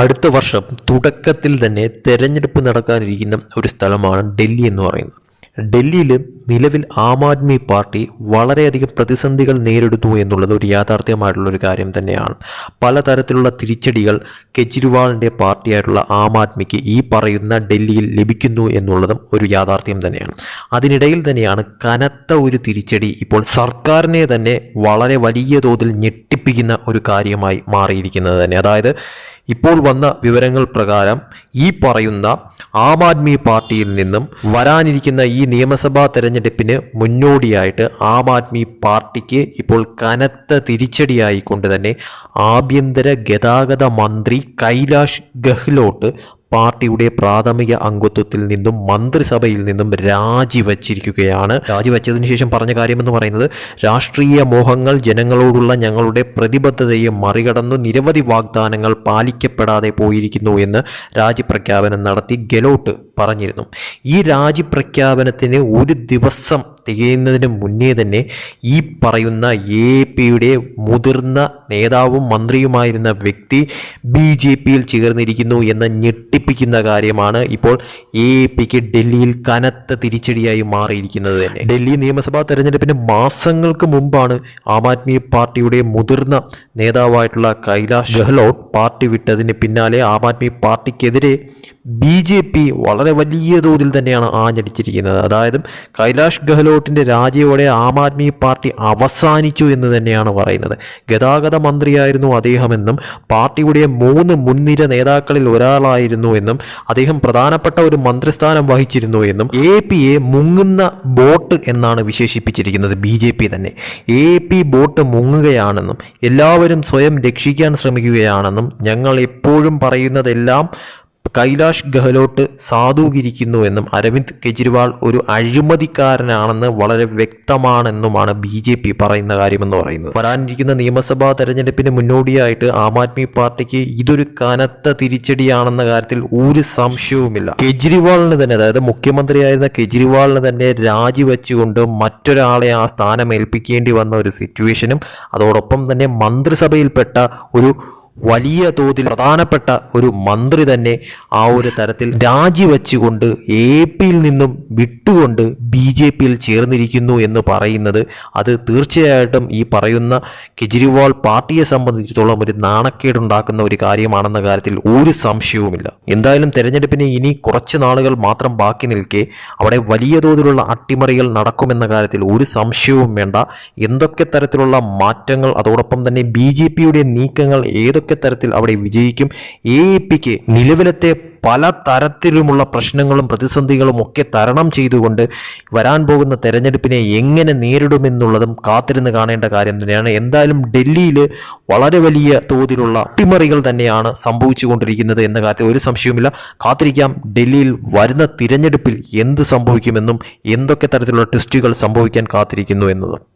അടുത്ത വർഷം തുടക്കത്തിൽ തന്നെ തെരഞ്ഞെടുപ്പ് നടക്കാനിരിക്കുന്ന ഒരു സ്ഥലമാണ് ഡൽഹി എന്ന് പറയുന്നത്. ഡൽഹിയിൽ നിലവിൽ ആം ആദ്മി പാർട്ടി വളരെയധികം പ്രതിസന്ധികൾ നേരിടുന്നു എന്നുള്ളത് ഒരു യാഥാർത്ഥ്യമായിട്ടുള്ള ഒരു കാര്യം തന്നെയാണ്. പലതരത്തിലുള്ള തിരിച്ചടികൾ കെജ്രിവാളിന്റെ പാർട്ടിയായിട്ടുള്ള ആം ആദ്മിക്ക് ഈ പറയുന്ന ഡൽഹിയിൽ ലഭിക്കുന്നു എന്നുള്ളതും ഒരു യാഥാർത്ഥ്യം തന്നെയാണ്. അതിനിടയിൽ തന്നെയാണ് കനത്ത ഒരു തിരിച്ചടി ഇപ്പോൾ സർക്കാരിനെ തന്നെ വളരെ വലിയ തോതിൽ ഞെട്ടിപ്പിക്കുന്ന ഒരു കാര്യമായി മാറിയിരിക്കുന്നത് തന്നെ. അതായത് ഇപ്പോൾ വന്ന വിവരങ്ങൾ പ്രകാരം ഈ പറയുന്ന ആം ആദ്മി പാർട്ടിയിൽ നിന്നും വരാനിരിക്കുന്ന ഈ നിയമസഭാ തെരഞ്ഞെടുപ്പിന് മുന്നോടിയായിട്ട് ആം ആദ്മി പാർട്ടിക്ക് ഇപ്പോൾ കനത്ത തിരിച്ചടിയായിക്കൊണ്ട് തന്നെ ആഭ്യന്തര ഗതാഗത മന്ത്രി കൈലാഷ് ഗെഹ്ലോട്ട് പാർട്ടിയുടെ പ്രാഥമിക അംഗത്വത്തിൽ നിന്നും മന്ത്രിസഭയിൽ നിന്നും രാജിവച്ചിരിക്കുകയാണ്. രാജിവച്ചതിന് ശേഷം പറഞ്ഞ കാര്യമെന്ന് പറയുന്നത് രാഷ്ട്രീയ മോഹങ്ങൾ ജനങ്ങളോടുള്ള ഞങ്ങളുടെ പ്രതിബദ്ധതയെ മറികടന്ന് നിരവധി വാഗ്ദാനങ്ങൾ പാലിക്കപ്പെടാതെ പോയിരിക്കുന്നു എന്ന് രാജിപ്രഖ്യാപനം നടത്തി ഗെലോട്ട് പറഞ്ഞിരുന്നു. ഈ രാജിപ്രഖ്യാപനത്തിന് ഒരു ദിവസം തികയുന്നതിന് മുന്നേ തന്നെ ഈ പറയുന്ന എ പിയുടെ മുതിർന്ന നേതാവും മന്ത്രിയുമായിരുന്ന വ്യക്തി ബി ജെ പിയിൽ ചേർന്നിരിക്കുന്നു എന്ന ഞെട്ടിപ്പിക്കുന്ന കാര്യമാണ് ഇപ്പോൾ എ പിക്ക് ഡൽഹിയിൽ കനത്ത തിരിച്ചടിയായി മാറിയിരിക്കുന്നത് തന്നെ. ഡൽഹി നിയമസഭാ തെരഞ്ഞെടുപ്പിന് മാസങ്ങൾക്ക് മുമ്പാണ് ആം ആദ്മി പാർട്ടിയുടെ മുതിർന്ന നേതാവായിട്ടുള്ള കൈലാഷ് ഗെഹ്ലോട്ട് പാർട്ടി വിട്ടതിന് പിന്നാലെ ആം ആദ്മി പാർട്ടിക്കെതിരെ ബി ജെ പി വളരെ വലിയ തോതിൽ തന്നെയാണ് ആഞ്ഞടിച്ചിരിക്കുന്നത്. അതായത് കൈലാഷ് ഗെഹ്ലോട്ടിന്റെ രാജിയോടെ ആം ആദ്മി പാർട്ടി അവസാനിച്ചു എന്ന് തന്നെയാണ് പറയുന്നത്. ഗതാഗത മന്ത്രിയായിരുന്നു അദ്ദേഹമെന്നും പാർട്ടിയുടെ മൂന്ന് മുൻനിര നേതാക്കളിൽ ഒരാളായിരുന്നു എന്നും അദ്ദേഹം പ്രധാനപ്പെട്ട ഒരു മന്ത്രിസ്ഥാനം വഹിച്ചിരുന്നു എന്നും എ പിയെ മുങ്ങുന്ന ബോട്ട് എന്നാണ് വിശേഷിപ്പിച്ചിരിക്കുന്നത് ബി ജെ പി തന്നെ. എ പി ബോട്ട് മുങ്ങുകയാണെന്നും എല്ലാവരും സ്വയം രക്ഷിക്കാൻ ശ്രമിക്കുകയാണെന്നും ഞങ്ങൾ എപ്പോഴും പറയുന്നതെല്ലാം കൈലാഷ് ഗെഹ്ലോട്ട് സാധൂകരിക്കുന്നു എന്നും അരവിന്ദ് കെജ്രിവാൾ ഒരു അഴിമതിക്കാരനാണെന്ന് വളരെ വ്യക്തമാണെന്നുമാണ് ബി ജെ പി പറയുന്ന കാര്യമെന്ന് പറയുന്നത്. വരാനിരിക്കുന്ന നിയമസഭാ തെരഞ്ഞെടുപ്പിന് മുന്നോടിയായിട്ട് ആം ആദ്മി പാർട്ടിക്ക് ഇതൊരു കനത്ത തിരിച്ചടിയാണെന്ന കാര്യത്തിൽ ഒരു സംശയവുമില്ല. കെജ്രിവാളിന് തന്നെ അതായത് മുഖ്യമന്ത്രിയായിരുന്ന കെജ്രിവാളിന് തന്നെ രാജിവെച്ചുകൊണ്ട് മറ്റൊരാളെ ആ സ്ഥാനം ഏൽപ്പിക്കേണ്ടി വന്ന ഒരു സിറ്റുവേഷനും അതോടൊപ്പം തന്നെ മന്ത്രിസഭയിൽപ്പെട്ട ഒരു വലിയ തോതിൽ പ്രധാനപ്പെട്ട ഒരു മന്ത്രി തന്നെ ആ ഒരു തരത്തിൽ രാജിവെച്ചുകൊണ്ട് എ പിയിൽ നിന്നും വിട്ടുകൊണ്ട് ബി ജെ പിയിൽ ചേർന്നിരിക്കുന്നു എന്ന് പറയുന്നത് അത് തീർച്ചയായിട്ടും ഈ പറയുന്ന കെജ്രിവാൾ പാർട്ടിയെ സംബന്ധിച്ചിടത്തോളം ഒരു നാണക്കേടുണ്ടാക്കുന്ന ഒരു കാര്യമാണെന്ന കാര്യത്തിൽ ഒരു സംശയവുമില്ല. എന്തായാലും തെരഞ്ഞെടുപ്പിന് ഇനി കുറച്ച് നാളുകൾ മാത്രം ബാക്കി നിൽക്കെ അവിടെ വലിയ തോതിലുള്ള അട്ടിമറികൾ നടക്കുമെന്ന കാര്യത്തിൽ ഒരു സംശയവും വേണ്ട. എന്തൊക്കെ തരത്തിലുള്ള മാറ്റങ്ങൾ അതോടൊപ്പം തന്നെ ബി നീക്കങ്ങൾ ഏതൊക്കെ തരത്തിൽ അവിടെ വിജയിക്കും? എ പിക്ക് നിലവിലത്തെ പല തരത്തിലുമുള്ള പ്രശ്നങ്ങളും പ്രതിസന്ധികളും ഒക്കെ തരണം ചെയ്തുകൊണ്ട് വരാൻ പോകുന്ന തെരഞ്ഞെടുപ്പിനെ എങ്ങനെ നേരിടുമെന്നുള്ളതും കാത്തിരുന്ന് കാണേണ്ട കാര്യം തന്നെയാണ്. എന്തായാലും ഡൽഹിയിൽ വളരെ വലിയ തോതിലുള്ള അട്ടിമറികൾ തന്നെയാണ് സംഭവിച്ചുകൊണ്ടിരിക്കുന്നത് എന്ന കാര്യത്തിൽ ഒരു സംശയവുമില്ല. കാത്തിരിക്കാം. ഡൽഹിയിൽ വരുന്ന തിരഞ്ഞെടുപ്പിൽ എന്ത് സംഭവിക്കുമെന്നും എന്തൊക്കെ തരത്തിലുള്ള ട്വിസ്റ്റുകൾ സംഭവിക്കാൻ കാത്തിരിക്കുന്നു എന്നതും.